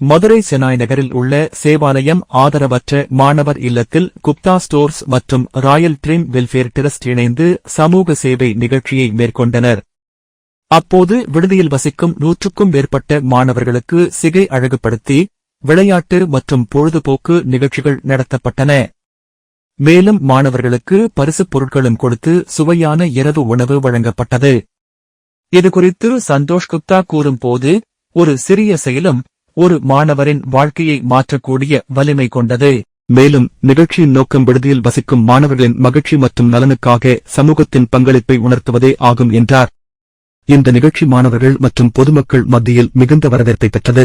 மதுரை செனாய் நகரில் உள்ள சேவாலயம் ஆதரவற்ற மாணவர் இல்லத்தில் குப்தா ஸ்டோர்ஸ் மற்றும் ராயல் ட்ரீம் வெல்ஃபேர் டிரஸ்ட் இணைந்து சமூக சேவை நிகழ்ச்சியை மேற்கொண்டனர். அப்போது விடுதியில் வசிக்கும் நூற்றுக்கும் மேற்பட்ட மாணவர்களுக்கு சிகை அழகுபடுத்தி விளையாட்டு மற்றும் பொழுதுபோக்கு நிகழ்ச்சிகள் நடத்தப்பட்டன. மேலும் மாணவர்களுக்கு பரிசுப் பொருட்களும் கொடுத்து சுவையான இரவு உணவு வழங்கப்பட்டது. இதுகுறித்து சந்தோஷ் குப்தா கூறும்போது ஒரு சிறிய செயலும் ஒரு மாணவரின் வாழ்க்கையை மாற்றக்கூடிய வலிமை கொண்டது. மேலும் நிகழ்ச்சியின் நோக்கம் விடுதியில் வசிக்கும் மாணவர்களின் மகிழ்ச்சி மற்றும் நலனுக்காக சமூகத்தின் பங்களிப்பை உணர்த்துவதே ஆகும் என்றார். இந்த நிகழ்ச்சி மாணவர்கள் மற்றும் பொதுமக்கள் மத்தியில் மிகுந்த வரவேற்பை பெற்றது.